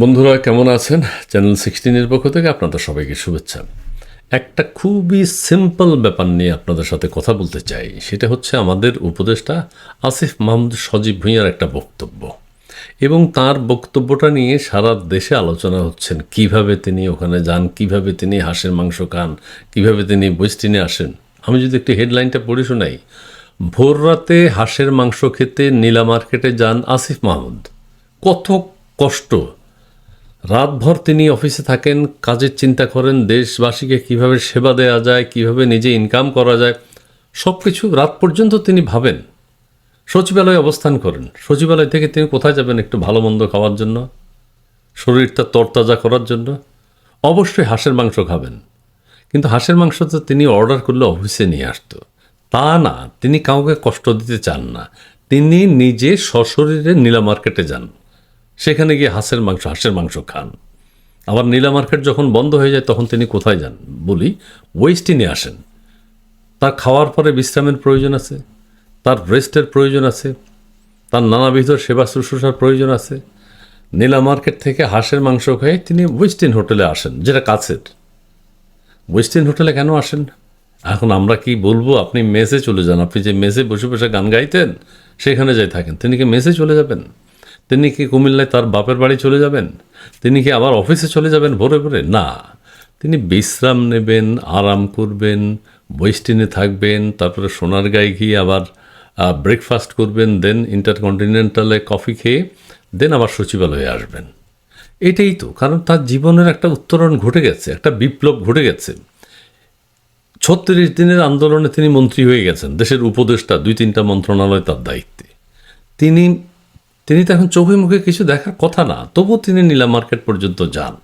বন্ধুরা, কেমন আছেন? চ্যানেল সিক্সটিনের পক্ষ থেকে আপনাদের সবাইকে শুভেচ্ছা। একটা খুবই সিম্পল ব্যাপার নিয়ে আপনাদের সাথে কথা বলতে চাই। সেটা হচ্ছে আমাদের উপদেষ্টা আসিফ মাহমুদ সজীব ভুঁইয়ার একটা বক্তব্য। এবং তার বক্তব্যটা নিয়ে সারা দেশে আলোচনা হচ্ছেন। কীভাবে তিনি ওখানে যান, কীভাবে তিনি হাঁসের মাংস খান, কীভাবে তিনি বৈস্টিনে আসেন। আমি যদি একটি হেডলাইনটা পড়ে শোনাই। ভোর রাতে হাঁসের মাংস খেতে নীলা মার্কেটে যান আসিফ মাহমুদ। কত কষ্ট রাতভর তিনি অফিসে থাকেন, কাজের চিন্তা করেন, দেশবাসীকে কীভাবে সেবা দেওয়া যায়, কীভাবে নিজে ইনকাম করা যায় সব কিছু রাত পর্যন্ত তিনি ভাবেন। সচিবালয়ে অবস্থান করেন। সচিবালয় থেকে তিনি কোথায় যাবেন একটু ভালো মন্দ খাওয়ার জন্য? শরীরটা তরতাজা করার জন্য? অবশ্যই হাঁসের মাংস খাবেন। কিন্তু হাঁসের মাংস তো তিনি অর্ডার করলে অফিসে নিয়ে আসতো। তা না, তিনি কাউকে কষ্ট দিতে চান না। তিনি নিজে সশরীরে নীলা মার্কেটে যান। সেখানে গিয়ে হাঁসের মাংস হাঁসের মাংস খান। আবার নীলা মার্কেট যখন বন্ধ হয়ে যায়, তখন তিনি কোথায় যান? বলি ওয়েস্টিনে আসেন। তার খাওয়ার পরে বিশ্রামের প্রয়োজন আছে, তার রেস্টের প্রয়োজন আছে, তার নানাবিধ সেবা শুশ্রূষার প্রয়োজন আছে। নীলা মার্কেট থেকে হাঁসের মাংস খেয়ে তিনি ওয়েস্টিন হোটেলে আসেন, যেটা কাছের। ওয়েস্টিন হোটেলে কেন আসেন? এখন আমরা কি বলব, আপনি মেসে চলে যান। আপনি যে মেসে বসে বসে গান গাইতেন, সেখানে যাই থাকেন। তিনি কি মেসে চলে যাবেন? তিনি কি কুমিল্লায় তার বাপের বাড়ি চলে যাবেন? তিনি কি আবার অফিসে চলে যাবেন ভোরে ভোরে? না। তিনি বিশ্রাম নেবেন, আরাম করবেন ওয়েস্টিনে থাকবেন, তারপরে সোনারগাঁয়ে গিয়ে আবার ব্রেকফাস্ট করবেন দেন ইন্টারকন্টিনেন্টালে কফি খেয়ে দেন আবার সচিবালয়ে আসবেন। এটাই তো, কারণ তার জীবনের একটা উত্তরণ ঘটে গেছে, একটা বিপ্লব ঘটে গেছে। ছত্রিশ দিনের আন্দোলনে তিনি মন্ত্রী হয়ে গেছেন, দেশের উপদেষ্টা দুই তিনটা মন্ত্রণালয় তার দায়িত্বে। তিনি তিনি তো এখন চোখে মুখে কিছু দেখার কথা না তবু তিনি নীলা মার্কেট পর্যন্ত যান।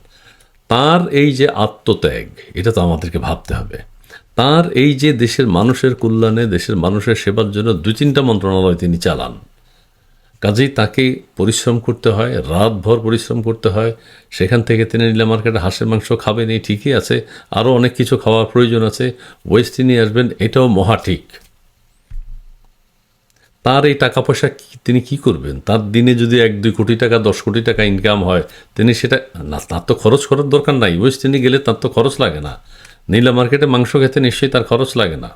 তার এই যে আত্মত্যাগ, এটা তো আমাদেরকে ভাবতে হবে। তার এই যে দেশের মানুষের কল্যাণে, দেশের মানুষের সেবার জন্য দু তিনটা মন্ত্রণালয় তিনি চালান। কাজেই তাকে পরিশ্রম করতে হয়, রাতভর পরিশ্রম করতে হয়। সেখান থেকে তিনি নীলা মার্কেটে হাঁসের মাংস খাবেন এই ঠিকই আছে, আরও অনেক কিছু খাওয়ার প্রয়োজন আছে। ওয়েস্ট নিয়ে আসবেন, এটাও মহা ঠিক। তার এই টাকা পয়সা তিনি কি করবেন? তার দিনে যদি এক, দুই কোটি টাকা, দশ কোটি টাকা ইনকাম হয়, তিনি সেটা, না, তার তো খরচ করার দরকার নাই। ওয়েস্ট তিনি গেলে তার তো খরচ লাগে না। নীলা মার্কেটে মাংস খেতে নিশ্চয়ই তার খরচ লাগে না।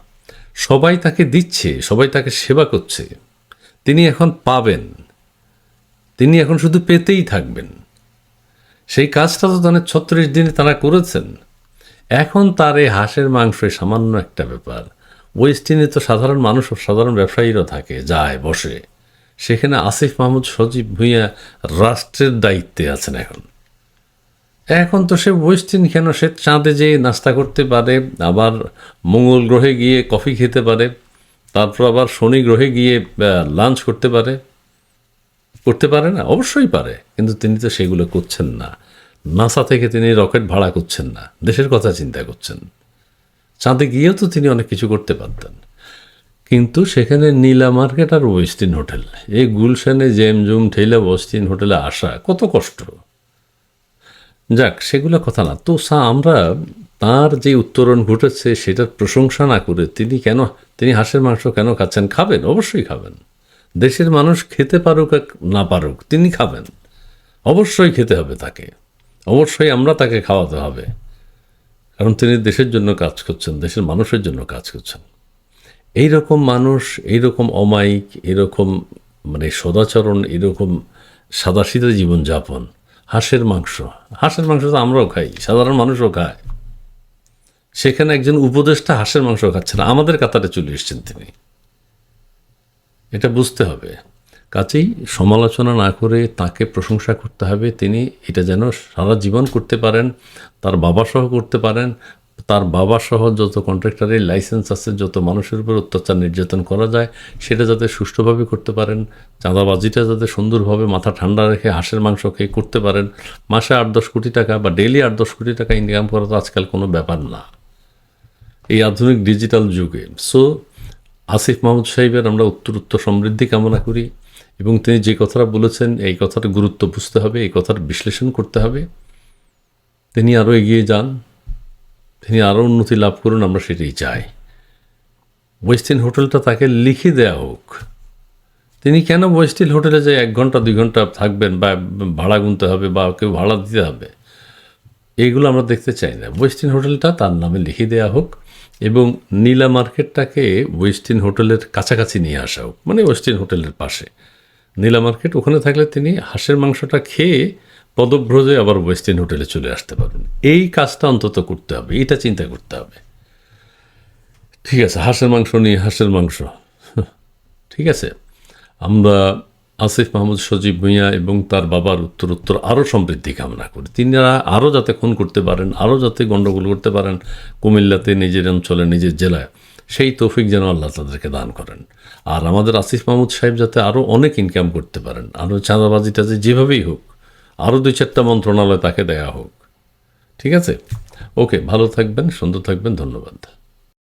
সবাই তাকে দিচ্ছে, সবাই তাকে সেবা করছে। তিনি এখন পাবেন। তিনি এখন শুধু পেতেই থাকবেন। সেই কাজটা তো তাদের ছত্রিশ দিনে তারা করেছেন। এখন তার এই হাঁসের মাংস সামান্য একটা ব্যাপার। ওয়েস্টিনে তো সাধারণ মানুষ সাধারণ ব্যবসায়ীরা থাকে, যায়, বসে। সেখানে আসিফ মাহমুদ সজীব ভুঁইয়া রাষ্ট্রের দায়িত্বে আছেন এখন। এখন তো সে ওয়েস্টিন কেন সে চাঁদে যেয়ে নাস্তা করতে পারে, আবার মঙ্গল গ্রহে গিয়ে কফি খেতে পারে, তারপর আবার শনি গ্রহে গিয়ে লাঞ্চ করতে পারে? করতে পারে না? অবশ্যই পারে, কিন্তু তিনি তো সেগুলো করছেন না। নাসা থেকে তিনি রকেট ভাড়া করছেন না। দেশের কথা চিন্তা করছেন। চাঁদে গিয়েও তো তিনি অনেক কিছু করতে পারতেন। কিন্তু সেখানে নীলা মার্কেট আর ওয়েস্টিন হোটেল। এই গুলশানে জেম জুম ঠেলা ওয়েস্টিন হোটেলে আসা কত কষ্ট। যাক, সেগুলো কথা না। তো সা আমরা তার যে উত্তরণ ঘটেছে সেটার প্রশংসা না করে তিনি কেন, তিনি হাঁসের মাংস কেন খাচ্ছেন? খাবেন, অবশ্যই খাবেন। দেশের মানুষ খেতে পারুক না পারুক, তিনি খাবেন। অবশ্যই খেতে হবে তাকে। অবশ্যই আমরা তাকে খাওয়াতে হবে। কারণ তিনি দেশের জন্য কাজ করছেন, দেশের মানুষের জন্য কাজ করছেন। এই রকম মানুষ এই রকম অমায়িক এরকম মানে সদাচরণ এরকম সাদাসিধা জীবনযাপন, হাঁসের মাংস। হাঁসের মাংস তো আমরাও খাই, সাধারণ মানুষও খায়। সেখানে একজন উপদেষ্টা হাঁসের মাংস খাচ্ছেন আমাদের কাতারে চলে এসছেন তিনি। এটা বুঝতে হবে। কাজেই সমালোচনা না করে তাকে প্রশংসা করতে হবে। তিনি এটা যেন সারা জীবন করতে পারেন, তার বাবা সহ করতে পারেন। তার বাবা সহ যত কন্ট্রাক্টরের লাইসেন্স আছে, যত মানুষের উপর অত্যাচার নির্যাতন করা যায়, সেটা যাতে সুষ্ঠুভাবে করতে পারেন। চাঁদাবাজিটা যাতে সুন্দরভাবে মাথা ঠান্ডা রেখে হাঁসের মাংস খেয়ে করতে পারেন। মাসে আট দশ কোটি টাকা বা ডেলি আট দশ কোটি টাকা ইনকাম করা তো আজকাল কোনো ব্যাপার না। এই আধুনিক ডিজিটাল যুগে। সো আসিফ মাহমুদ সাহেবের আমরা উত্তর উত্তর সমৃদ্ধি কামনা করি। এবং তিনি যে কথাটা বলেছেন, এই কথার গুরুত্ব বুঝতে হবে, এই কথার বিশ্লেষণ করতে হবে। তিনি আরও এগিয়ে যান, তিনি আরও উন্নতি লাভ করুন, আমরা সেটাই চাই। ওয়েস্টিন হোটেলটা তাকে লিখে দেওয়া হোক। তিনি কেন ওয়েস্টিল হোটেলে যে এক ঘণ্টা, দুই ঘণ্টা থাকবেন বা ভাড়া গুনতে হবে বা কেউ ভাড়া দিতে হবে এইগুলো আমরা দেখতে চাই না। ওয়েস্টিন হোটেলটা তার নামে লিখে দেওয়া হোক এবং নীলা মার্কেটটাকে ওয়েস্টিন হোটেলের কাছাকাছি নিয়ে আসা হোক মানে ওয়েস্টিন হোটেলের পাশে। নীলা মার্কেট, ওখানে থাকলে তিনি হাঁসের মাংসটা খেয়ে পদভ্রজে আবার ওয়েস্টিন হোটেলে চলে আসতে পারবেন। এই কাজটা অন্তত করতে হবে, এটা চিন্তা করতে হবে। ঠিক আছে, হাঁসের মাংস নিয়ে, হাঁসের মাংস। ঠিক আছে, আমরা আসিফ মাহমুদ, সজীব ভূঁইয়া এবং তার বাবার উত্তর উত্তর আরও সমৃদ্ধি কামনা করি। তিনারা আরও যাতে খুন করতে পারেন, আরও যাতে গণ্ডগোল করতে পারেন, কুমিল্লাতে, নিজের অঞ্চলে, নিজের জেলায়। সেই তৌফিক যেন আল্লাহ তাদেরকে দান করেন। আর আমাদের আসিফ মাহমুদ সাহেব যাতে আরও অনেক ইনকাম করতে পারেন আরও চাঁদাবাজি টাজি যেভাবেই হোক আরও দুই চারটা মন্ত্রণালয় তাকে দেয়া হোক। ঠিক আছে? ওকে ভালো থাকবেন, সুন্দর থাকবেন, ধন্যবাদ।